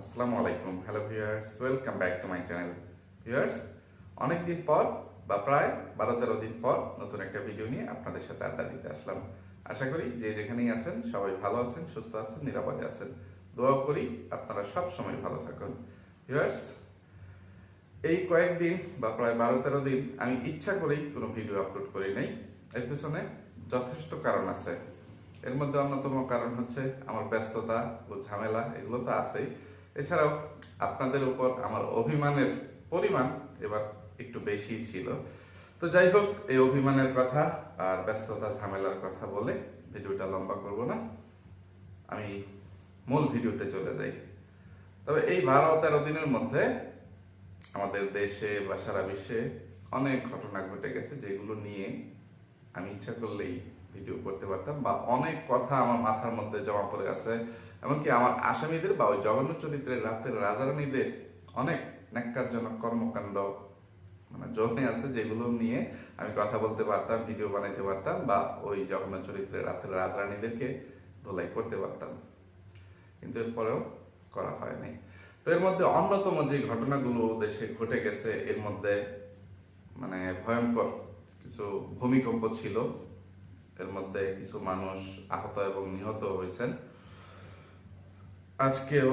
আসসালামু আলাইকুম hello viewers welcome back to my channel viewers অনেকদিন পর বা প্রায় বারো তেরো দিন পর নতুন একটা ভিডিও নিয়ে আপনাদের সাথে আড্ডা দিতে আসলাম। আশা করি যে যেখানেই আছেন, সবাই ভালো আছেন, সুস্থ আছেন, নিরাপদে আছেন। দোয়া করি আপনারা সব সময় ভালো থাকুন। ভিউয়ার্স এই কয়েকদিন বা প্রায় বারো তেরো দিন আমি ইচ্ছা করেই কোনো ভিডিও আপলোড করি নাই। এর পিছনে যথেষ্ট কারণ আছে। এর মধ্যে অন্যতম কারণ হচ্ছে আমার ব্যস্ততা ও ঝামেলা, এগুলো তো আছেই। এছাড়াও আপনাদের উপর আমার অভিমানের পরিমাণ এবার একটু বেশি ছিল। তো যাই হোক, এই অভিমানের কথা আর ব্যস্ততা, ঝামেলার কথা বলে ভিডিওটা লম্বা করব না। আমি মূল ভিডিওতে চলে যাই। তবে এই বারো তেরো দিনের মধ্যে আমাদের দেশে বা সারা বিশ্বে অনেক ঘটনা ঘটে গেছে যেগুলো নিয়ে আমি ইচ্ছা করলেই ভিডিও করতে পারতাম বা অনেক কথা আমার মাথার মধ্যে জমা পড়ে আছে। এমনকি আমার আসামিদের বা ওই জঘন্য চরিত্রের রাতের রাজারানীদের অনেক ন্যাক্কারজনক কর্মকাণ্ড মানে জমে আছে যেগুলো নিয়ে আমি কথা বলতে পারতাম ভিডিও বানাইতে পারতাম বা ওই জঘন্য চরিত্রের রাতের রাজরানীদেরকে ধোলাই করতে পারতাম। কিন্তু এরপরেও করা হয়নি। তো এর মধ্যে অন্যতম যে ঘটনাগুলো দেশে ঘটে গেছে, এর মধ্যে মানে ভয়ঙ্কর কিছু ভূমিকম্প ছিল। এর মধ্যে কিছু মানুষ আহত এবং নিহত হয়েছেন। আজকেও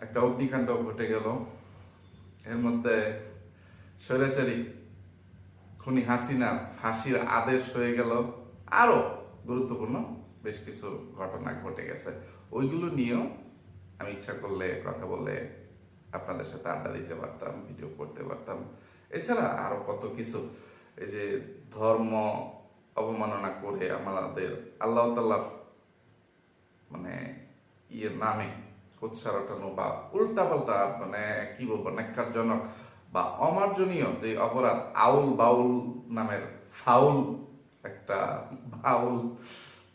একটা অগ্নিকাণ্ড ঘটে গেল। এর মধ্যে স্বৈরাচারী খুনি হাসিনার ফাঁসির আদেশ হয়ে গেল। আরও গুরুত্বপূর্ণ বেশ কিছু ঘটনা ঘটে গেছে। ওইগুলো নিয়েও আমি ইচ্ছা করলে কথা বলে আপনাদের সাথে আড্ডা দিতে পারতাম, ভিডিও করতে পারতাম। এছাড়া আরও কত কিছু। এই যে ধর্ম অবমাননা করে আমাদের আল্লাহ তাল্লাহ মানে ইয়ের নামে রটানো বা উল্টা পাল্টা মানে কি বলব, ন্যাক্কারজনক বা অমার্জনীয় যে অপরাধ, আউল বাউল নামের ফাউল একটা বাউল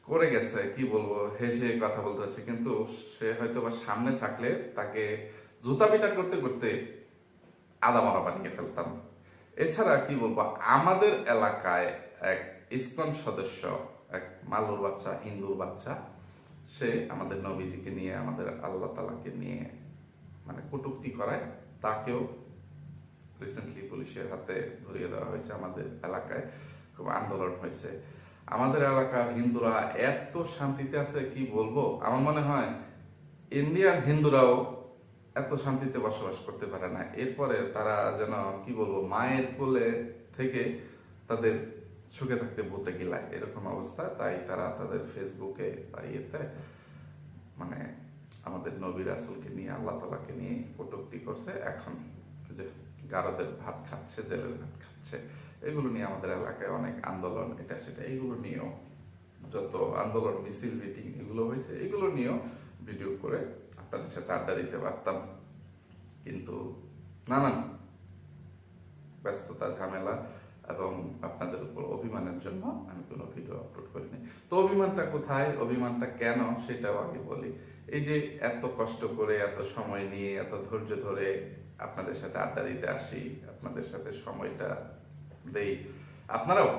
করে গেছে, কি বলব, হেসে কথা বলতে হচ্ছে। কিন্তু সে হয়তো বা সামনে থাকলে তাকে জুতা পিটা করতে করতে আদা মারা বানিয়ে ফেলতাম। এছাড়া কি বলব, আমাদের এলাকায় এক ইসকন সদস্য, এক মালুর বাচ্চা, হিন্দুর বাচ্চা সে আমাদের নবীজিকে নিয়ে, আমাদের আল্লাহ তালাকে নিয়ে মানে কটুক্তি করায়, তাকেও রিসেন্টলি পুলিশের হাতে ধরিয়ে দেওয়া হয়েছে আমাদের এলাকায়। খুব আন্দোলন হয়েছে। আমাদের এলাকার হিন্দুরা এত শান্তিতে আছে, কি বলব? আমার মনে হয় ইন্ডিয়ান হিন্দুরাও এত শান্তিতে বসবাস করতে পারে না। এরপরে তারা যেন, কি বলব, মায়ের কোলে থেকে তাদের সুখে থাকতে বলতে গেলায় এরকম অবস্থা। তাই তারা তাদের ফেসবুকে বা ইয়েতে মানে আমাদের নবী রাসুলকে নিয়ে, আল্লাহ তালাকে নিয়ে কটুক্তি করছে। এখন যে গারদের ভাত খাচ্ছে, জেলের ভাত খাচ্ছে, এগুলো নিয়ে আমাদের এলাকায় অনেক আন্দোলন, এটা সেটা, এগুলো নিয়েও যত আন্দোলন, মিছিল, মিটিং এগুলো হয়েছে, এগুলো নিয়েও ভিডিও করে আপনাদের সাথে আড্ডা দিতে পারতাম। কিন্তু নানান ব্যস্ততা, ঝামেলা এবং আপনাদের উপর অভিমানের জন্য আমি কোনো ভিডিও আপলোড করিনি। তো অভিমানটা কোথায়? অভিমানটা কেন? সেটাও আগে বলি। এই যে এত কষ্ট করে, এত সময় নিয়ে, এত ধৈর্য ধরে আপনাদের সাথে আড্ডা দিতে আসি, আপনাদের সাথে সময়টা দেই। আপনারাও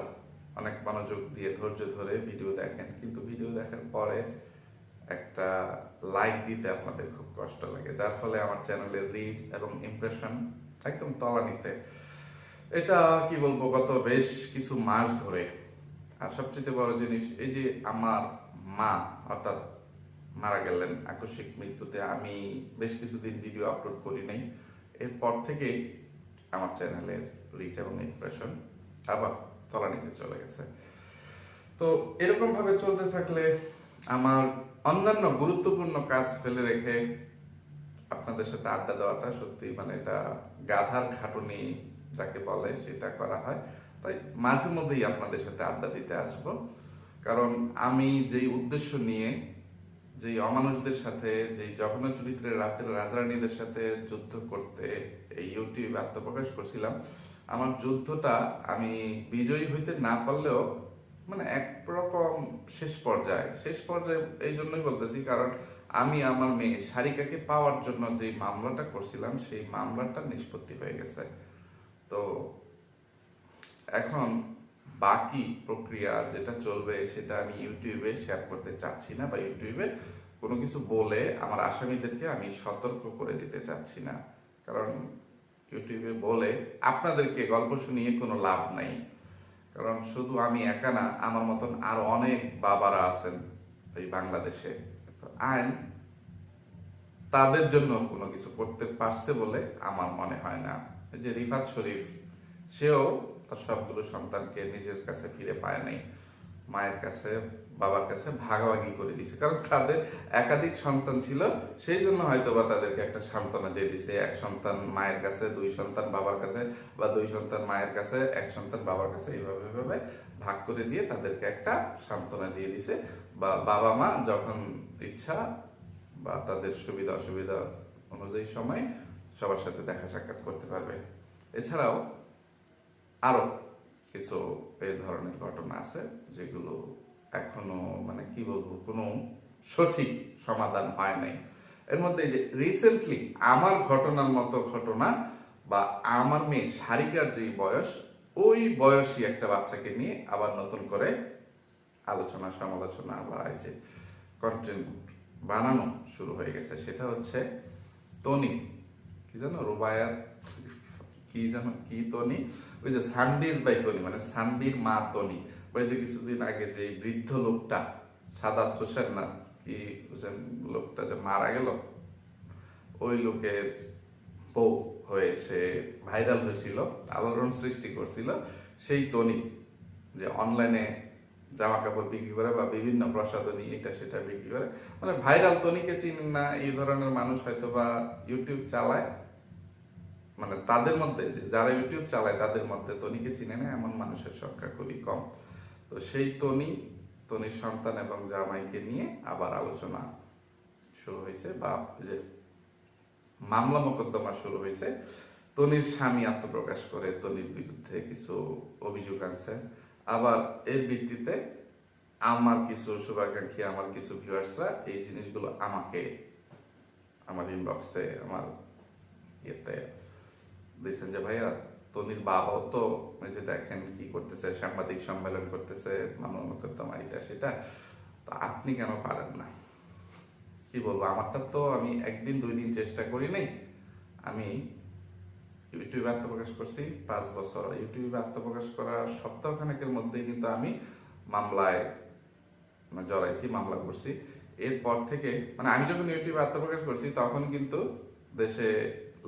অনেক মনোযোগ দিয়ে ধৈর্য ধরে ভিডিও দেখেন। কিন্তু ভিডিও দেখার পরে একটা লাইক দিতে আপনাদের খুব কষ্ট লাগে। যার ফলে আমার চ্যানেলের রিচ এবং ইমপ্রেশন একদম তলানিতে এটা কি বলব, গত বেশ কিছু মাস ধরে আর সবচেয়ে বড় জিনিস, এই যে আমার মা হঠাৎ মারা গেলেন আকস্মিক মৃত্যুতে, আমি বেশ কিছুদিন ভিডিও আপলোড করি নাই। এরপর থেকেই আমার চ্যানেলের রিচ এবং ইমপ্রেশন আবার তলানিতে চলে গেছে। তো এরকম ভাবে চলতে থাকলে আমার অন্যান্য গুরুত্বপূর্ণ কাজ ফেলে রেখে আপনাদের সাথে আড্ডা দেওয়াটা সত্যি মানে এটা গাধার খাটুনি যাকে বলে সেটা করা হয়। তাই মাঝে মধ্যেই আপনাদের সাথে আড্ডা দিতে আসব। কারণ আমি যেই উদ্দেশ্য নিয়ে, যেই অমানুষদের সাথে, যেই জঘন্য চরিত্রের রাতের রাজারানীদের সাথে যুদ্ধ করতে এই ইউটিউবে আত্মপ্রকাশ করছিলাম, আমার যুদ্ধটা আমি বিজয়ী হইতে না পারলেও মানে একরকম শেষ পর্যায়ে শেষ পর্যায়ে এই জন্যই বলতেছি কারণ আমি আমার মেয়ে সারিকাকে পাওয়ার জন্য যে মামলাটা করছিলাম, সেই মামলাটা নিষ্পত্তি হয়ে গেছে। তো এখন বাকি প্রক্রিয়া যেটা চলবে সেটা আমি ইউটিউবে শেয়ার করতে চাচ্ছি না বা ইউটিউবে কোনো কিছু বলে আমার আসামিদেরকে আমি সতর্ক করে দিতে চাচ্ছি না। কারণ ইউটিউবে বলে আপনাদেরকে গল্প শুনিয়ে কোনো লাভ নাই। কারণ শুধু আমি একা না, আমার মতন আরও অনেক বাবারা আছেন এই বাংলাদেশে। আইন তাদের জন্য কোনো কিছু করতে পারছে বলে আমার মনে হয় না। যে রিফাত শরীফ, সেও তার সবগুলো সন্তানকে নিজের কাছে ফিরে পায় নাই। মায়ের কাছে, বাবার কাছে ভাগাভাগি করে দিয়েছে। কারণ তাদের একাধিক সন্তান ছিল, সেই জন্য হয়তো বা তাদেরকে একটা সান্ত্বনা দিয়ে দিছে এক সন্তান মায়ের কাছে, দুই সন্তান বাবার কাছে, বা দুই সন্তান মায়ের কাছে, এক সন্তান বাবার কাছে, এইভাবে এইভাবে ভাগ করে দিয়ে তাদেরকে একটা সান্ত্বনা দিয়ে দিছে বা বাবা মা যখন ইচ্ছা বা তাদের সুবিধা অসুবিধা অনুযায়ী সময় সবার সাথে দেখা সাক্ষাৎ করতে পারবে। এছাড়াও আরও কিছু এই ধরনের ঘটনা আছে, যেগুলো এখনও মানে কি বলব, কোনো সঠিক সমাধান হয় নাই। এর মধ্যে যে রিসেন্টলি আমার ঘটনার মতো ঘটনা বা আমার মেয়ে সারিকার যে বয়স, ওই বয়সী একটা বাচ্চাকে নিয়ে আবার নতুন করে আলোচনা সমালোচনা বা এই যে কন্টেন্ট বানানো শুরু হয়ে গেছে। সেটা হচ্ছে তনি। জানো রুবায়ার কি জানো? কি তনি? ওই যে সানডিজ বাই তনি মানে সানবির মা তনি। ওই যে কিছুদিন আগে যে বৃদ্ধ লোকটা সাদাত হোসেন না, কি হোসেন লোকটা যে মারা গেল, ওই লোকের বউ হয়ে সে ভাইরাল হয়েছিল, আলোড়ন সৃষ্টি করছিল। সেই তনি যে অনলাইনে জামা কাপড় বিক্রি করে বা বিভিন্ন প্রসাধনী এটা সেটা বিক্রি করে মানে ভাইরাল তনিকে চিনেন না, এই ধরনের মানুষ হয়তো বা ইউটিউব চালায়। মানে তাদের মধ্যে যারা ইউটিউব চালায় তাদের মধ্যে তনিকে চিনে না এমন মানুষের সংখ্যা খুবই কম। তো সেই তনি, তনির সন্তান এবং জামাইকে নিয়ে আবার আলোচনা শুরু হয়েছে বা যে মামলা মোকদ্দমা শুরু হয়েছে। তনির স্বামী আত্মপ্রকাশ করে, তনির বিরুদ্ধে কিছু অভিযোগ আনছে। আবার এর ভিত্তিতে আমার কিছু শুভাকাঙ্ক্ষী, আমার কিছু ভিউয়ার্সরা এই জিনিসগুলো আমাকে, আমার ইনবক্সে আমার ইয়েতে দিয়েছেন যে ভাইয়া, তনির বাবাও তো ওই যে দেখেন কি করতেছে, সাংবাদিক সম্মেলন করতেছে মোকদ্দমা এটা সেটা, তো আপনি কেন পারেন না? কি বলব, আমারটা তো আমি একদিন, দুই দিন চেষ্টা করি নাই। আমি ইউটিউবে আত্মপ্রকাশ করছি পাঁচ বছর। ইউটিউবে আত্মপ্রকাশ করার সপ্তাহখানেকের মধ্যেই কিন্তু আমি মামলায় মানে জড়াইছি, মামলা করছি। এরপর থেকে মানে আমি যখন ইউটিউবে আত্মপ্রকাশ করছি, তখন কিন্তু দেশে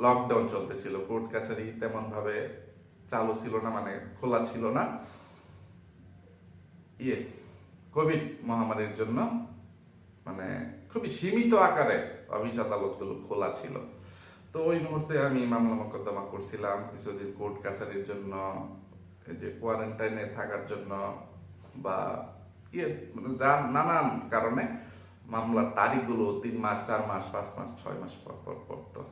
লকডাউন চলতেছিল কোর্ট কাছারি তেমন ভাবে চালু ছিল না মানে খোলা ছিল না। ইয়ে কোভিড মহামারীর জন্য মানে খুবই সীমিত আকারে অফিস আদালতগুলো খোলা ছিল। তো ওই মুহূর্তে আমি মামলা মোকদ্দমা করছিলাম, কিছুদিন কোর্ট কাছারির জন্য যে কোয়ারেন্টাইনে থাকার জন্য, বা ইয়ে মানে যা নানান কারণে মামলার তারিখগুলো তিন মাস, চার মাস, পাঁচ মাস, ছয় মাস পর পর পড়তো।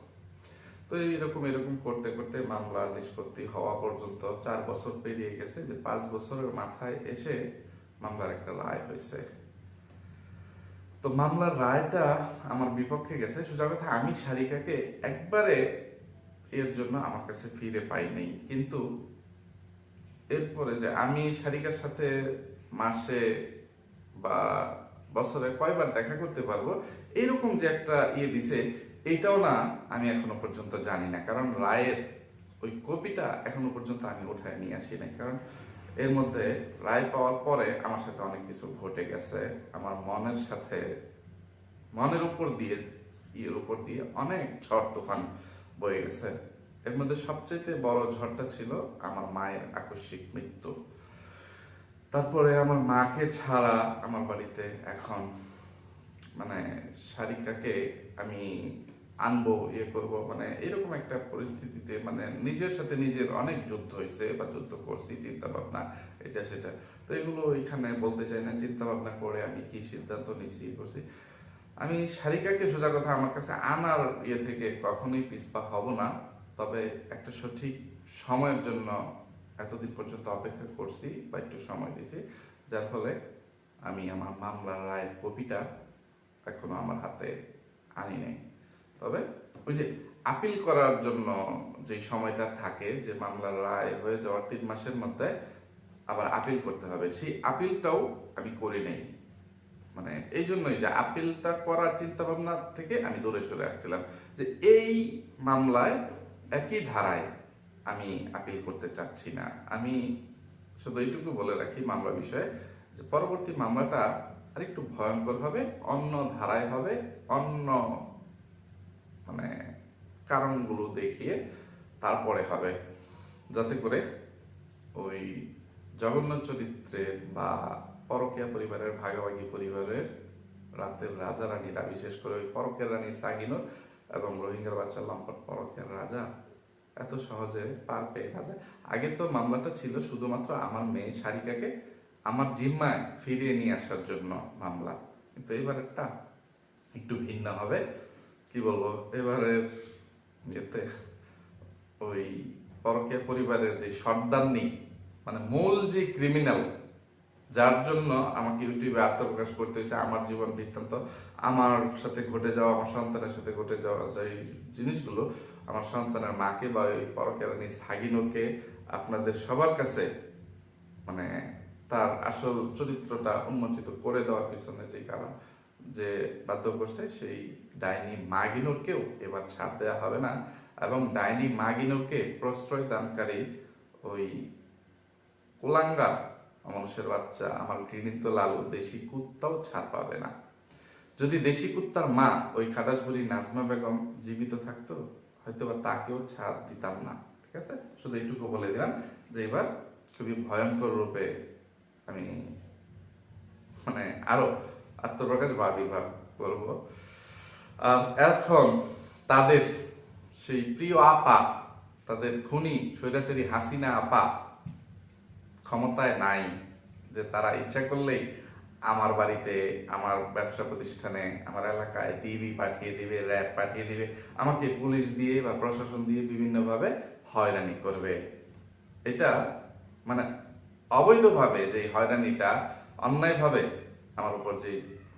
তো এইরকম এরকম করতে করতে মামলা নিষ্পত্তি হওয়া পর্যন্ত চার বছর পেরিয়ে গেছে যে পাঁচ বছরের মাথায় এসে মামলার একটা রায় হয়েছে। তো মামলার রায়টা আমার বিপক্ষে গেছে। সোজা কথা, আমি শারিকাকে একবারে এর জন্য আমার কাছে ফিরে পাই নাই। কিন্তু এরপরে যে আমি শারিকার সাথে মাসে বা বছরে কয়বার দেখা করতে পারব, এরকম যে একটা ইয়ে দিছে এইটাও না আমি এখনও পর্যন্ত জানি না, কারণ রায়ের ওই কপিটা এখনও পর্যন্ত আমি উঠায় নিয়ে আসি নাই। কারণ এর মধ্যে রায় পাওয়ার পরে আমার সাথে অনেক কিছু ঘটে গেছে। আমার মনের সাথে, মনের উপর দিয়ে, ইয়ের উপর দিয়ে অনেক ঝড় তুফান বয়ে গেছে। এর মধ্যে সবচেয়ে বড় ঝড়টা ছিল আমার মায়ের আকস্মিক মৃত্যু। তারপরে আমার মাকে ছাড়া আমার বাড়িতে এখন মানে সারিকাকে আমি আনব ইয়ে করব মানে এরকম একটা পরিস্থিতিতে মানে নিজের সাথে নিজের অনেক যুদ্ধ হয়েছে, বা যুদ্ধ করছি চিন্তা ভাবনা এটা, সেটা। তো এগুলো এখানে বলতে চাই না চিন্তা ভাবনা করে আমি কি সিদ্ধান্ত নিয়েছি করছি। আমি শারিকাকে সোজা কথা আমার কাছে আনার ইয়ে থেকে কখনোই পিছপা হব না, তবে একটা সঠিক সময়ের জন্য এতদিন পর্যন্ত অপেক্ষা করছি, বা একটু সময় দিয়েছি, যার ফলে আমি আমার মামলার রায়ের কপিটা এখনও আমার হাতে আনি নাই। তবে ওই যে আপিল করার জন্য যে সময়টা থাকে, যে মামলার রায় হয়ে যাওয়ার তিন মাসের মধ্যে আবার আপিল করতে হবে। সেই আপিলটাও আমি করি নাই। মানে এই জন্যই যে আপিলটা করার চিন্তা ভাবনা থেকে আমি দূরে সরে আসছিলাম যে এই মামলায় একই ধারায় আমি আপিল করতে চাচ্ছি না। আমি শুধু এইটুকু বলে রাখি মামলা বিষয়ে যে পরবর্তী মামলাটা আরেকটু ভয়ঙ্কর হবে অন্য ধারায় হবে, অন্য মানে কারণগুলো দেখিয়ে তারপরে হবে। যাতে করে ওই জগন্নাথ চরিত্রের বা পরকীয়া পরিবারের, ভাগাভাগি পরিবারের রাতের রাজা রানীরা বিশেষ করে ওই পরকের রানী সাগিনুর এবং রোহিঙ্গার বাচ্চা লম্পট পরকের রাজা, এত সহজে পার পেয়ে না যায় আগে তো মামলাটা ছিল শুধুমাত্র আমার মেয়ে সারিকাকে আমার জিম্মায় ফিরিয়ে নিয়ে আসার জন্য মামলা। কিন্তু এবার একটা একটু ভিন্ন হবে কি বলব? এবারের ইয়েতে ওই পরকীয়া পরিবারের যে সর্দারনি মানে মূল যে ক্রিমিনাল যার জন্য আমাকে ইউটিউবে আত্মপ্রকাশ করতে হয়েছে, আমার জীবন বৃত্তান্ত, আমার সাথে ঘটে যাওয়া, আমার সন্তানের সাথে ঘটে যাওয়া যে জিনিসগুলো, আমার সন্তানের মাকে বা ওই পরকেরানি সাগিনুরকে আপনাদের সবার কাছে মানে তার আসল চরিত্রটা উন্মোচিত করে দেওয়ার পিছনে যে কারণ, যে বাধ্য করছে সেই ডাইনি মাগিনুরকেও এবার ছাড় দেওয়া হবে না এবং ডাইনি মাগিনুরকে প্রশ্রয় দানকারী ওই কোলাঙ্গা মানুষের বাচ্চা আমার ঘৃণিত লালু দেশি কুত্তাও ছাড় পাবে না। যদি দেশি কুত্তার মা ওই খাটাসবুড়ি নাজমা বেগম জীবিত থাকতো হয়তো বা তাকেও ছাড় দিতাম না। ঠিক আছে? শুধু এইটুকু বলে দিলাম যে এবার খুবই ভয়ঙ্কর রূপে আমি মানে আরও আত্মপ্রকাশ বা বিভাগ আর এখন তাদের সেই প্রিয় আপা, তাদের খুনি স্বৈরাচারী হাসিনা আপা ক্ষমতায় নাই যে তারা ইচ্ছা করলেই আমার বাড়িতে, আমার ব্যবসা প্রতিষ্ঠানে, আমার এলাকায় টিভি পাঠিয়ে দিবে র্যাব পাঠিয়ে দিবে, আমাকে পুলিশ দিয়ে বা প্রশাসন দিয়ে বিভিন্নভাবে হয়রানি করবে। এটা মানে অবৈধভাবে যে হয়রানিটা, অন্যায়ভাবে আমার উপর যে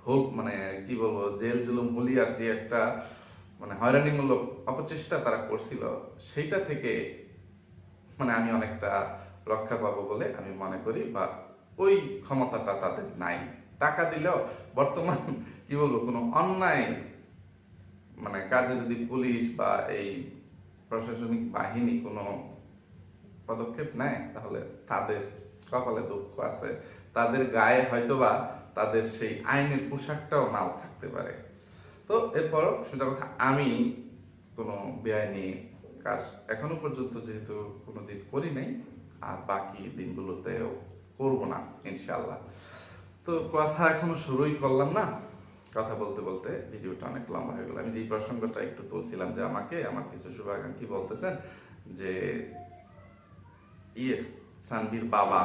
হোক মানে কি বলব, জেল জুলুম, হুলিয়ার যে একটা মানে হয়রানিমূলক অপচেষ্টা তারা করছিল, সেইটা থেকে মানে আমি অনেকটা রক্ষা পাবো বলে আমি মনে করি, বা ওই ক্ষমতাটা তাদের নাই। টাকা দিলেও বর্তমান, কি বলব, কোনো অন্যায় মানে কাজে যদি পুলিশ বা এই প্রশাসনিক বাহিনী কোনো পদক্ষেপ নেয়, তাহলে তাদের কপালে দুঃখ আছে। তাদের গায়ে হয়তোবা তাদের সেই আইনের পোশাকটাও নাও থাকতে পারে। তো এরপর সোজা কথা, আমি কোনো বেআইনি কাজ এখনও পর্যন্ত যেহেতু কোনোদিন করি নাই, আর বাকি দিনগুলোতেও করব না ইনশাল্লাহ তো কথা এখনও শুরুই করলাম না। কথা বলতে বলতে ভিডিওটা অনেক লম্বা হয়ে গেল। আমি যে প্রসঙ্গটা একটু তুলছিলাম যে আমাকে, আমার কিছু শুভাকাঙ্ক্ষী বলতেছেন, যে ইয়ে সানবির বাবা,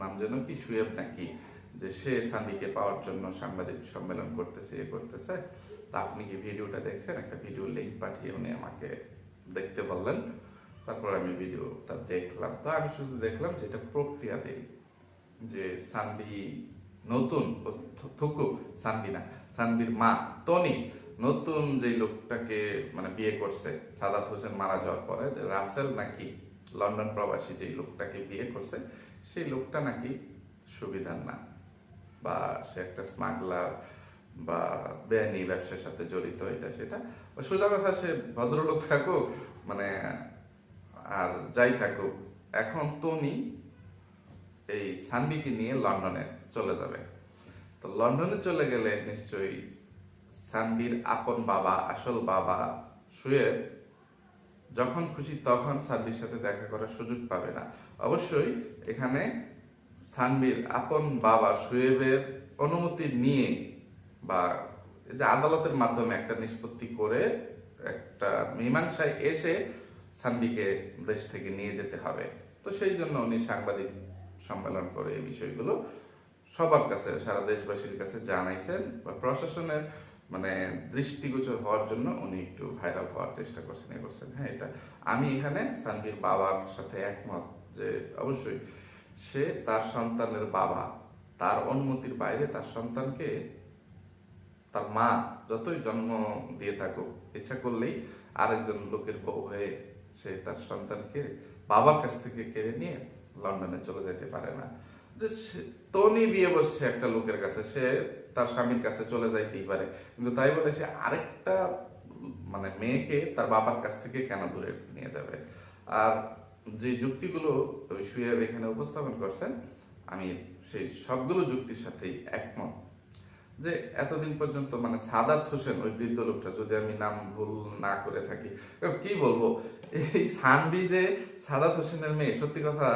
নাম যেন কি সুয়েব নাকি যে সে সানবিকে পাওয়ার জন্য সাংবাদিক সম্মেলন করতেছে ইয়ে করতেছে। তা আপনি কি ভিডিওটা দেখছেন? একটা ভিডিও লিঙ্ক পাঠিয়ে উনি আমাকে দেখতে বললেন। তারপর আমি ভিডিওটা দেখলাম। তো আমি শুধু দেখলাম যে এটা প্রক্রিয়াধীন যে সানবি নতুন থুকু সানবি না সানবির মা টনি নতুন যে লোকটাকে মানে বিয়ে করছে, সাদাত হোসেন মারা যাওয়ার পরে যে রাসেল নাকি লন্ডন প্রবাসী যে লোকটাকে বিয়ে করছে, সেই লোকটা নাকি সুবিধার না। বা সে একটা স্মাগলার বা বেআইনি ব্যবসার সাথে জড়িত এটা সেটা সোজা কথা সে ভদ্রলোক থাকুক মানে আর যাই থাকুক, এখন তনি এই সানবিকে নিয়ে লন্ডনে চলে যাবে। তো লন্ডনে চলে গেলে নিশ্চয়ই সানবির আপন বাবা, আসল বাবা শুয়ে যখন খুশি তখন সানবির সাথে দেখা করার সুযোগ পাবে না। অবশ্যই এখানে সানবির আপন বাবা সুয়েবের অনুমতি নিয়ে বা যে আদালতের মাধ্যমে একটা নিষ্পত্তি করে একটা মীমাংসায় এসে সানবিকে দেশ থেকে নিয়ে যেতে হবে। তো সেই জন্য উনি সাংবাদিক সম্মেলন করে এই বিষয়গুলো সবার কাছে, সারা দেশবাসীর কাছে জানাইছেন বা প্রশাসনের মানে দৃষ্টিগোচর হওয়ার জন্য উনি একটু ভাইরাল হওয়ার চেষ্টা করছেন, এ করছেন। হ্যাঁ এটা আমি এখানে সানবির বাবার সাথে একমত যে অবশ্যই সে তার সন্তানের বাবা। তার অনুমতির বাইরে তার সন্তানকে তার মা যতই জন্ম দিয়ে থাকুক, ইচ্ছা করলেই আরেকজন লোকের বউ হয়ে সে তার সন্তানকে বাবার কাছ থেকে কেড়ে নিয়ে লন্ডনে চলে যেতে পারে না। যে তনি বিয়ে বসছে একটা লোকের কাছে, সে তার স্বামীর কাছে চলে যাইতেই পারে। কিন্তু তাই বলে সে আরেকটা মানে মেয়েকে তার বাবার কাছ থেকে কেন দূরে নিয়ে যাবে? আর যে যুক্তিগুলো শুয়েব এখানে উপস্থাপন করছেন, আমি সেই সবগুলো যুক্তির সাথেই একমত। যে এতদিন পর্যন্ত মানে সাদাত হোসেন, ওই বৃদ্ধ লোকটা, যদি আমি নাম ভুল না করে থাকি কি বলব? এই সানবি যে সাদাত হোসেনের মেয়ে, সত্যি কথা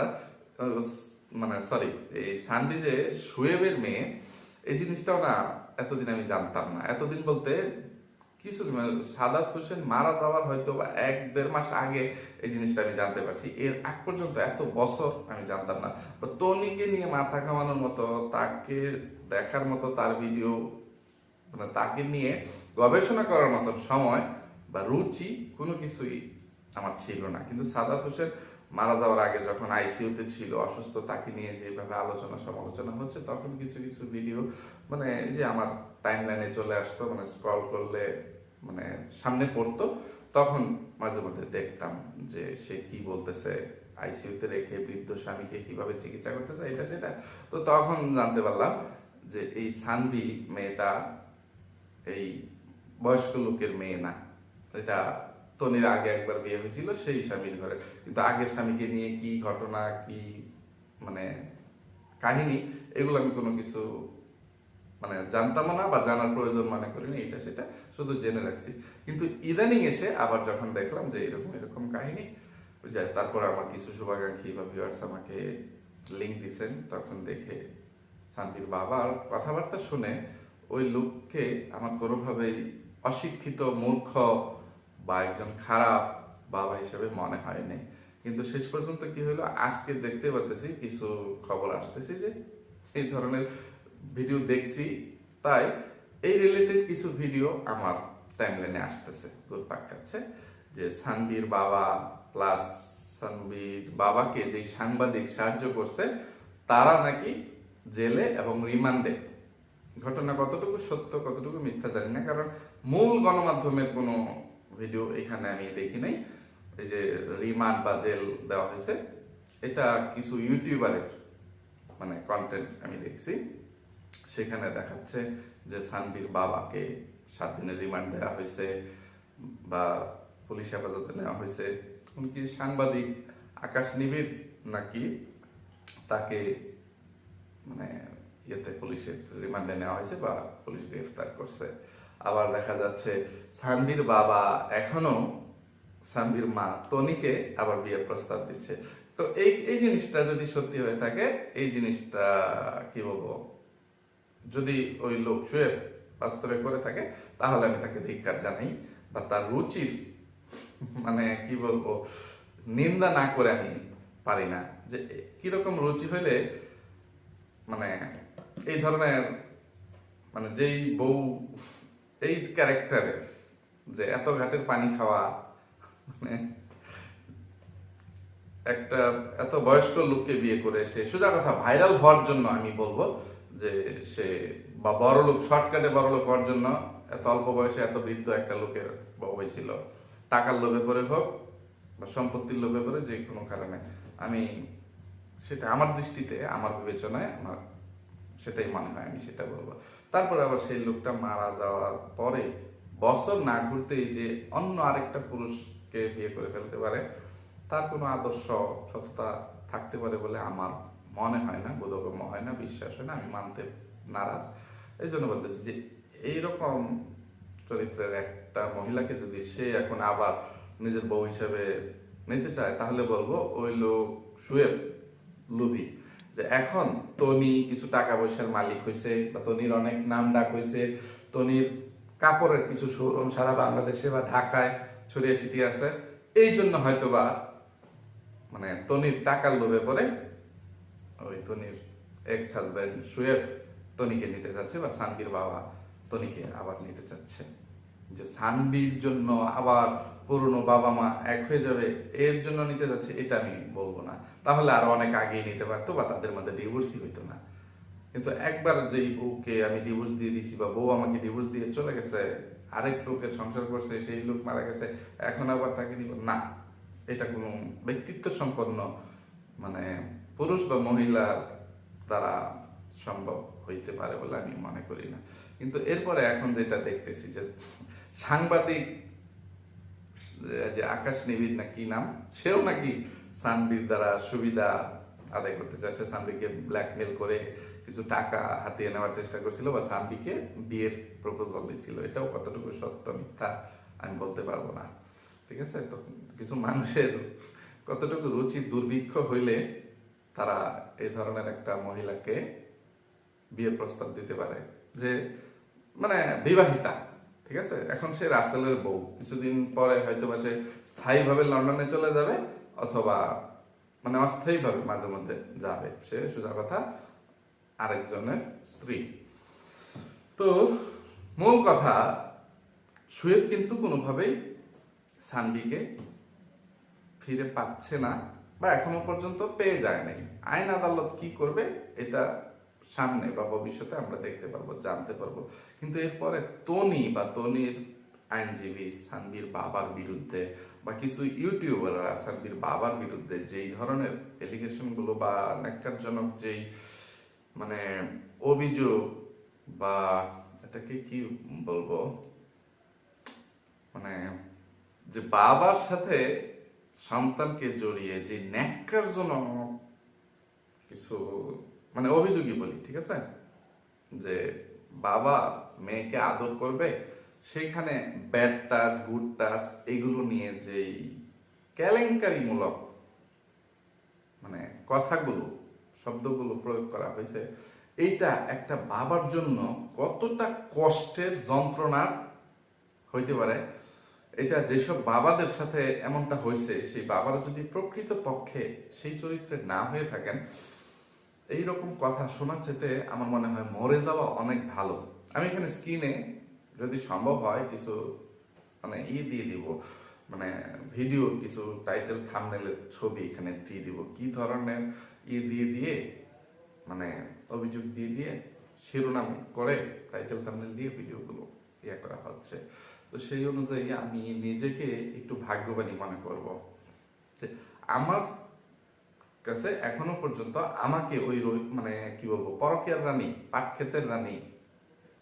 মানে সরি এই সানবি যে শুয়েবের মেয়ে, এই জিনিসটাও না এতদিন আমি জানতাম না। এতদিন বলতে কিছু মানে সাদাত হোসেন মারা যাওয়ার হয়তো বা এক দেড় মাস আগে এই জিনিসটা আমি জানতে পারছি। এর আগ পর্যন্ত এত বছর আমি জানতাম না। টনিকে নিয়ে মাথা ঘামানোর মতো, তাকে দেখার মতো তার ভিডিও মানে তাকে নিয়ে গবেষণা করার মতো সময় বা রুচি কোনো কিছুই আমার ছিল না। কিন্তু সাদাত হোসেন মারা যাওয়ার আগে যখন আইসিইউতে ছিল, অসুস্থ, তাকে নিয়ে যেভাবে আলোচনা সমালোচনা হচ্ছে, তখন কিছু কিছু ভিডিও মানে যে আমার টাইম লাইনে চলে আসতো মানে স্ক্রল করলে মানে সামনে পড়তো, তখন মাঝে মধ্যে দেখতাম যে সে কি বলতেছে আইসিইউতে রেখে বৃদ্ধ স্বামীকে কীভাবে চিকিৎসা করতেছে, এটা সেটা। তো তখন জানতে পারলাম যে এই সানভি মেয়েটা এই বয়স্ক লোকের মেয়ে না। এটা তনির আগে একবার বিয়ে হয়েছিল, সেই স্বামীর ঘরে। কিন্তু আগের স্বামীকে নিয়ে কি ঘটনা, কি মানে কাহিনী, এগুলো আমি কোনো কিছু মানে জানতাম না বা জানার প্রয়োজন মনে করিনি, এটা সেটা শুধু জেনে রাখছি। কিন্তু ইদানিং এসে আবার যখন দেখলাম যে এরকম এরকম কাহিনী ওই যে তারপর আমার কিছু শুভাকাঙ্ক্ষী বা ভিউয়ার্স আমাকে লিঙ্ক দিছেন, তখন দেখে শান্তির বাবার কথাবার্তা শুনে ওই লোককে আমার কোনোভাবেই অশিক্ষিত, মূর্খ বা একজন খারাপ বাবা হিসেবে মনে হয়নি। কিন্তু শেষ পর্যন্ত কি হলো আজকে দেখতে পারতেছি, কিছু খবর আসতেছি যে এই ধরনের ভিডিও দেখছি, তাই এই রিলেটেড কিছু ভিডিও আমার টাইমলাইনে আসতেছে ঘুরপাক খাচ্ছে যে সানবির বাবা প্লাস সানবির বাবাকে যে সাংবাদিক সাহায্য করছে, তারা নাকি জেলে এবং রিমান্ডে। ঘটনা কতটুকু সত্য, কতটুকু মিথ্যা জানি না, কারণ মূল গণমাধ্যমের কোনো ভিডিও এখানে আমি দেখি নাই। এই যে রিমান্ড বা জেল দেওয়া হয়েছে, এটা কিছু ইউটিউবারের মানে কন্টেন্ট আমি দেখছি। সেখানে দেখাচ্ছে যে সানবির বাবাকে সাত দিনের রিমান্ড দেওয়া হয়েছে বা পুলিশ হেফাজতে নেওয়া হয়েছে। এমনকি সাংবাদিক আকাশ নিবিড় নাকি তাকে মানে ইয়েতে পুলিশের রিমান্ডে নেওয়া হয়েছে বা পুলিশ গ্রেফতার করছে। আবার দেখা যাচ্ছে সানবির বাবা এখনও সানবির মা তনিকে আবার বিয়ের প্রস্তাব দিচ্ছে। তো এই এই জিনিসটা যদি সত্যি হয়ে থাকে, এই জিনিসটা কি বলব? যদি ওই লোক শুয়ে বাস্তবে করে থাকে, তাহলে আমি তাকে ধিক্কার জানাই বা তার রুচির মানে কি বলব, নিন্দা না করে আমি পারি না। যে কীরকম রুচি হইলে মানে এই ধরনের মানে যেই বউ, এই ক্যারেক্টারের যে এত ঘাটের পানি খাওয়া মানে একটা এত বয়স্ক লোককে বিয়ে করে সে সোজা কথা ভাইরাল হওয়ার জন্য আমি বলব যে সে বা বড় লোক শর্টকাটে বড় লোক হওয়ার জন্য এত অল্প বয়সে এত বৃদ্ধ একটা লোকের বউ হয়েছিল টাকার লোভে করে হোক বা সম্পত্তির লোভে করে যে কোনো কারণে। আমি সেটা আমার দৃষ্টিতে, আমার বিবেচনায় আমার সেটাই মনে হয়, আমি সেটা বলব। তারপরে আবার সেই লোকটা মারা যাওয়ার পরে বছর না ঘুরতেই যে অন্য আরেকটা পুরুষকে বিয়ে করে ফেলতে পারে, তার কোনো আদর্শ, সততা থাকতে পারে বলে আমার মনে হয় না, বোধগম্য হয় না, বিশ্বাস হয় না, আমি মানতে নারাজ। এই জন্য বলতেছি যে, এইরকম চরিত্রের একটা মহিলাকে যদি সে এখন আবার নিজের বউ হিসেবে নিতে চায়, তাহলে বলব ওই লোক শুয়ে লুবি যে এখন তনি কিছু টাকা পয়সার মালিক হয়েছে বা তনির অনেক নাম ডাক হয়েছে তনির কাপড়ের কিছু শোরুম সারা বাংলাদেশে বা ঢাকায় ছড়িয়ে ছিটিয়ে আছে, এই জন্য হয়তো বা মানে তনির টাকার লোভে পড়ে ওই তনির এক্স হাজব্যান্ড শুয়েব তনিকে নিতে চাচ্ছে বা সানবির বাবা তনিকে আবার নিতে চাচ্ছে যে সানবির জন্য আবার পুরনো বাবা মা এক হয়ে যাবে, এর জন্য নিতে যাচ্ছে, এটা আমি বলব না। তাহলে আরও অনেক আগেই নিতে পারতো বা তাদের মধ্যে ডিভোর্সই হইতো না। কিন্তু একবার যেই বউকে আমি ডিভোর্স দিয়ে দিছি বা বউ আমাকে ডিভোর্স দিয়ে চলে গেছে, আরেক লোকের সংসার করছে, সেই লোক মারা গেছে, এখন আবার তাকে নিব। না, এটা কোনো ব্যক্তিত্ব সম্পন্ন মানে পুরুষ বা মহিলার দ্বারা সম্ভব হইতে পারে বলে আমি মনে করি না। কিন্তু এরপরে এখন যেটা দেখতেছি যে সাংবাদিক যে আকাশ নিবিড় না কি নাম, সেও নাকি সানবির দ্বারা সুবিধা আদায় করতে চাচ্ছে। সানবিকে ব্ল্যাকমেল করে কিছু টাকা হাতিয়ে নেওয়ার চেষ্টা করছিল বা সানবিকে বিয়ের প্রপোজাল দিছিল। এটাও কতটুকু সত্য মিথ্যা আমি বলতে পারব না। ঠিক আছে? তো কিছু মানুষের কতটুকু রুচি দুর্ভিক্ষ হইলে তারা এই ধরনের একটা মহিলাকে বিয়ের প্রস্তাব দিতে পারে যে মানে বিবাহিতা, ঠিক আছে? এখন সে রাসেলের বউ। কিছুদিন পরে হয়তো বা সে স্থায়ীভাবে লন্ডনে চলে যাবে অথবা মানে অস্থায়ীভাবে মাঝে মধ্যে যাবে। সে সোজা কথা, আরেকজনের স্ত্রী। তো মূল কথা, সুয়েব কিন্তু কোনোভাবেই সানবিকে ফিরে পাচ্ছে না। বা এখনও পর্যন্ত পেয়ে যায় নাই। আইন আদালত কি করবে, এটা সামনে বা ভবিষ্যতে আমরা দেখতে পারব, জানতে পারব। কিন্তু এরপরে তনি বা তনির আইনজীবী সানবির বাবার বিরুদ্ধে বা কিছু ইউটিউবাররা সানবির বাবার বিরুদ্ধে যেই ধরনের এলিগেশনগুলো বা ন্যাক্কারজনক যেই মানে অভিযোগ বা এটাকে কি বলব? মানে যে বাবার সাথে সন্তানকে জড়িয়ে যে ন্যাক্কারজনক কিছু মানে অভিযোগই বলি, ঠিক আছে? যে বাবা মেয়েকে আদর করবে সেখানে ব্যাড টাচ গুড টাচ এগুলো নিয়ে যেই কেলেঙ্কারিমূলক মানে কথাগুলো, শব্দগুলো প্রয়োগ করা হয়েছে, এইটা একটা বাবার জন্য কতটা কষ্টের যন্ত্রণার হইতে পারে এটা যেসব বাবাদের সাথে এমনটা হয়েছে, সেই বাবারা যদি প্রকৃত পক্ষে সেই চরিত্রে না হয়ে থাকেন এই রকম কথা শোনার চেতে আমার মনে হয় মরে যাওয়া অনেক ভালো। আমি এখানে স্ক্রিনে যদি সম্ভব হয় কিছু মানে ই দিয়ে দিব মানে ভিডিও কিছু টাইটেল থামনেলের ছবি এখানে দিয়ে দিব। কি ধরনের ই দিয়ে দিয়ে মানে অভিযোগ দিয়ে দিয়ে শিরোনাম করে টাইটেল থামনেল দিয়ে ভিডিওগুলো ইয়ে করা হচ্ছে। তো সেই অনুযায়ী আমি নিজেকে একটু ভাগ্যবানী মনে করব। আমার কাছে এখনও পর্যন্ত আমাকে ওই মানে কি বলব, পরকের রানী, পাটক্ষেতের রানী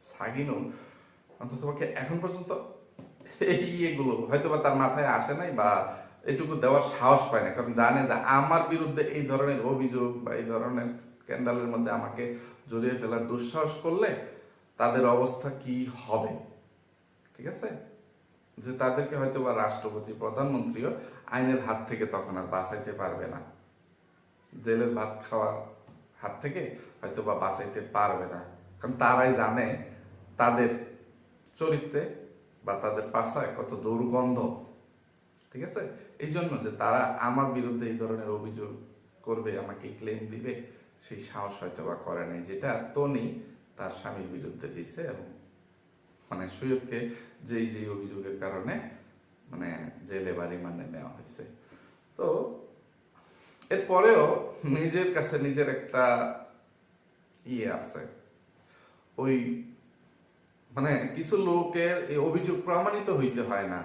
সাগিনো অন্তত তোমাকে এখন পর্যন্ত এই এগুলো হয়তো বা তার মাথায় আসে নাই বা এটুকু দেওয়ার সাহস পায় না। কারণ জানে যে আমার বিরুদ্ধে এই ধরনের অভিযোগ বা এই ধরনের স্ক্যান্ডালের মধ্যে আমাকে জড়িয়ে ফেলার দুঃসাহস করলে তাদের অবস্থা কি হবে? ঠিক আছে? যে তাদেরকে হয়তো বা রাষ্ট্রপতি, প্রধানমন্ত্রীও আইনের হাত থেকে তখন আর বাঁচাইতে পারবে না। জেলের ভাত খাওয়ার হাত থেকে হয়তো বা বাঁচাইতে পারবে না। কারণ তারাই জানে তাদের চরিত্রে বা তাদের পাশায় কত দুর্গন্ধ। ঠিক আছে? এই জন্য যে তারা আমার বিরুদ্ধে এই ধরনের অভিযোগ করবে, আমাকে ক্লেম দিবে, সেই সাহস হয়তো বা করে নাই, যেটা তনি তার স্বামীর বিরুদ্ধে দিছে এবং মানে সুয়োগকে যেই যেই অভিযোগের কারণে মানে জেলে বাড়ি মানে নেওয়া হয়েছে। তো এরপরেও নিজের কাছে নিজের একটা ইয়ে আছে। ওই মানে কিছু লোকের এই অভিযোগ প্রমাণিত হইতে হয় না।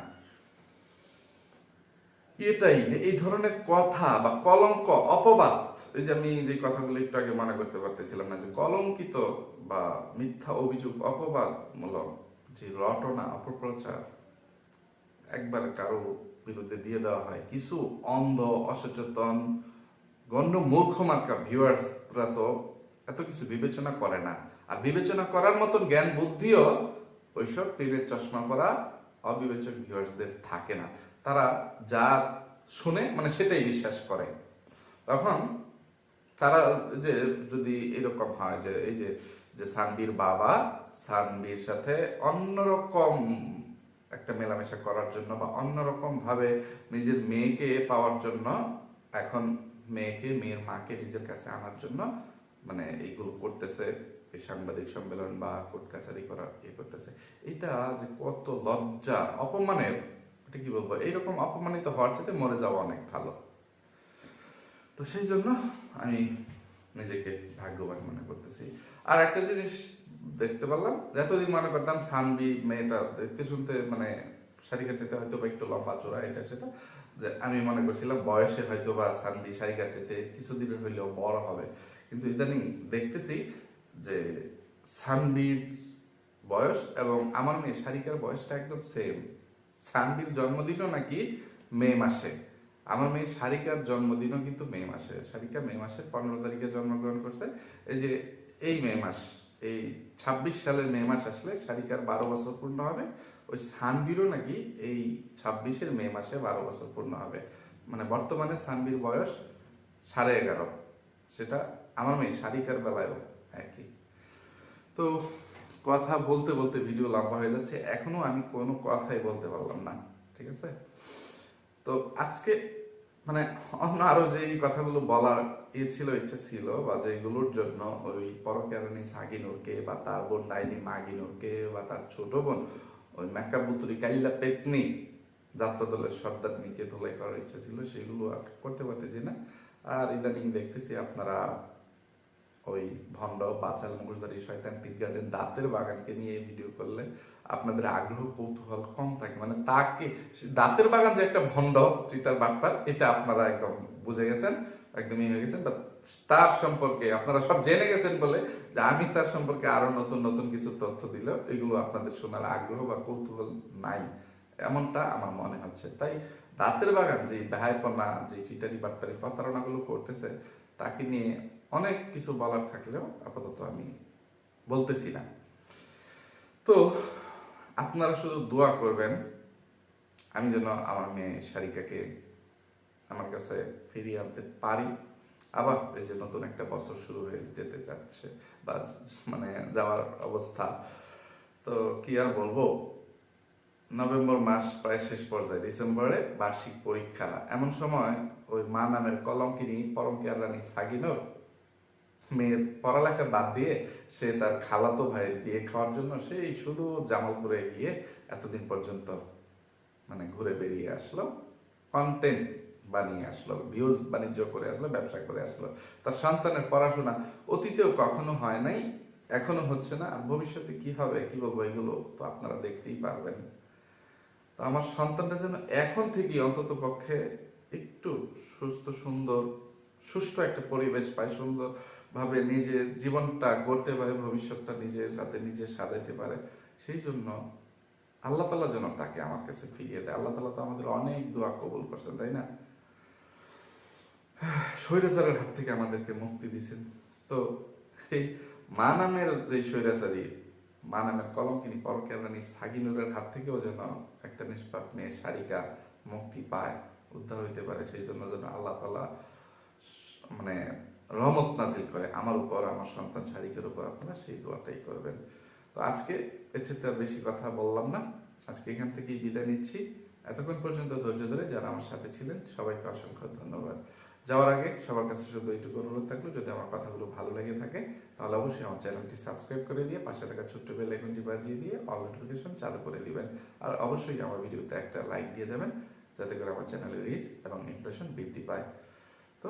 এটাই যে এই ধরনের কথা বা কলঙ্ক, অপবাদ, এই যে আমি যে কথাগুলো একটু আগে মনে করতে পারতেছিলাম না যে কলঙ্কিত বা মিথ্যা অভিযোগ অপবাদমূলক যে রটনা অপপ্রচার একবার কারও বিরুদ্ধে দিয়ে দেওয়া হয়। কিছু অন্ধ, অসচেতন, গণ্য মূর্খ মার্কা ভিউয়ার্সরা তো এত কিছু বিবেচনা করে না। আর বিবেচনা করার মতন জ্ঞান, বুদ্ধিও ওইসব টিনের চশমা পরা অবিবেচক ভিউয়ার্সদের থাকে না। তারা যা শুনে মানে সেটাই বিশ্বাস করে। তখন তারা যে যদি এরকম হয় যে, এই যে যে সানবির বাবা সানবির সাথে অন্যরকম একটা মেলামেশা করার জন্য বা অন্যরকম ভাবে নিজের মেয়েকে পাওয়ার জন্য, এখন মেয়েকে, মেয়ের মাকে নিজের কাছে আনার জন্য মানে এইগুলো করতেছে সাংবাদিক সম্মেলন বা কোর্ট কাছারি করার ইয়ে করতেছে। এটা যে কত লজ্জা অপমানের, এটা কি বলব? এইরকম অপমানিত হওয়ার চাইতে মরে যাওয়া অনেক ভালো। তো সেই জন্য আমি নিজেকে ভাগ্যবান মনে করতেছি। আর একটা জিনিস দেখতে পারলাম। এতদিন মনে করতাম ছানবি মেয়েটা দেখতে শুনতে মানে সারিকা চেতে হয়তো বা একটু লম্বা চোরা, এটা সেটা। যে আমি মনে করছিলাম বয়সে হয়তো বা সানবি সারিকা চেতে কিছুদিনের হইলেও বড় হবে। কিন্তু ইদানিং দেখতেছি যে সানবির বয়স এবং আমার মেয়ে সারিকার বয়সটা একদম সেম সানবির জন্মদিনও নাকি মে মাসে। আমার মেয়ে সারিকার জন্মদিনও কিন্তু মে মাসে। সারিকা মে মাসের পনেরো তারিখে জন্মগ্রহণ করছে। এই যে এই মে মাস এই ছাব্বিশ সালের মে মাস আসলে সারিকার বারো বছর পূর্ণ হবে। ওই সানবিরও নাকি এই ছাব্বিশের মে মাসে বারো বছর পূর্ণ হবে। মানে বর্তমানে সানবির বয়স সাড়ে এগারো। সেটা আমার মেয়ে সারিকার বেলায়ও একই। তো কথা বলতে বলতে ভিডিও লম্বা হয়ে যাচ্ছে। এখনও আমি কোনো কথাই বলতে পারলাম না। ঠিক আছে? তো আজকে মানে অন্য আরও যে কথাগুলো বলার ইয়ে ছিল, ইচ্ছা ছিল, বা যেগুলোর জন্য ওই পরকেরানি সাগিনুরকে, বা তার বোন ডাইনি মাগিনুরকে, বা তার ছোট বোন ওই মেকাবুতুরি কাইলা পেটনি যাত্রা দলের সর্দার নিকে ধোলাই করার ইচ্ছা ছিল, সেগুলো আর করতে পারতেছি না। আর ইদানিং দেখতেছি আপনারা ওই ভণ্ড, বাচাল মুখোশধারী শয়তান, পিট গার্ডেন দাঁতের বাগানকে নিয়ে ভিডিও করলে আপনাদের আগ্রহ, কৌতূহল কম থাকে। মানে তাকে দাঁতের বাগান যে একটা ভণ্ড চিটার বাটপার, এটা আপনারা একদম বুঝে গেছেন, একদমই হয়ে গেছেন। বা তার সম্পর্কে আপনারা সব জেনে গেছেন বলে যে আমি তার সম্পর্কে আরও নতুন নতুন কিছু তথ্য দিলে এগুলো আপনাদের শোনার আগ্রহ বা কৌতূহল নাই। এমনটা আমার মনে হচ্ছে। তাই দাঁতের বাগান যে বেহায়পনা যে চিটারি বাটপারি প্রতারণাগুলো করতেছে, তাকে নিয়ে অনেক কিছু বলার থাকলেও আপাতত আমি বলতেছি না। তো, আপনারা শুধু দোয়া করবেন, আমি যেন আমার মেয়ে সারিকাকে আমার কাছে ফিরিয়ে আনতে পারি। আবার এই যে নতুন একটা বছর শুরু হয়ে যেতে যাচ্ছে বা মানে যাওয়ার অবস্থা। তো কি আর বলব? নভেম্বর মাস প্রায় শেষ পর্যায়ে, ডিসেম্বরে বার্ষিক পরীক্ষা। এমন সময় ওই মা নামের কলঙ্কিনী পরমকিয়ার রানী সাগিনোর মেয়ের পড়ালেখা বাদ দিয়ে সে তার খালাতো ভাইয়ের বিয়ে খাওয়ার জন্য সেই শুধু জামালপুরে গিয়ে এতদিন পর্যন্ত মানে ঘুরে বেরিয়ে আসলো কন্টেন্ট বানিয়ে আসলো ভিউজ বাণিজ্য করে আসলো, ব্যবসা করে আসলো। তার সন্তানের পড়াশোনা অতীতেও কখনো হয় নাই, এখনও হচ্ছে না। আর ভবিষ্যতে কি হবে, কি বলব, এগুলো তো আপনারা দেখতেই পারবেন। তো আমার সন্তানটা যেন এখন থেকে অন্তত পক্ষে একটু সুস্থ, সুন্দর, সুষ্ঠু একটা পরিবেশ পায়, সুন্দর ভাবে নিজের জীবনটা গড়তে পারে, ভবিষ্যৎটা নিজের হাতে নিজে সাজাইতে পারে, সেই জন্য আল্লাহ তালা যেন তাকে আমার কাছে ফিরিয়ে দেয়। আল্লাহ তালা তো আমাদের অনেক দোয়া কবুল করছেন, তাই না? স্বৈরাচারের হাত থেকে আমাদেরকে মুক্তি দিয়েছেন। তো এই মা নামের যে স্বৈরাচারী, মা নামের কলঙ্কিনী পরকেরানি সাগিনুরের হাত থেকেও যেন একটা নিষ্পাপ মেয়ে সারিকা মুক্তি পায়, উদ্ধার হইতে পারে, সেই জন্য যেন আল্লাহ তালা মানে রহমত নাজিল করে, আমার উপর, আমার সন্তান শারিকের উপর আপনারা সেই দোয়াটাই করবেন। তো আজকে এর আর বেশি কথা বললাম না। আজকে এখান থেকেই বিদায় নিচ্ছি। এতক্ষণ পর্যন্ত ধৈর্য ধরে যারা আমার সাথে ছিলেন, সবাইকে অসংখ্য ধন্যবাদ। যাওয়ার আগে সবার কাছে শুধু এইটুকু অনুরোধ থাকল, যদি আমার কথাগুলো ভালো লেগে থাকে, তাহলে অবশ্যই আমার চ্যানেলটি সাবস্ক্রাইব করে দিয়ে পাশে থাকা ছোট্ট বেল আইকনটি বাজিয়ে দিয়ে অল নোটিফিকেশন চালু করে দিবেন। আর অবশ্যই আমার ভিডিওতে একটা লাইক দিয়ে যাবেন, যাতে করে আমার চ্যানেলের রিচ এবং ইমপ্রেশন বৃদ্ধি পায়। তো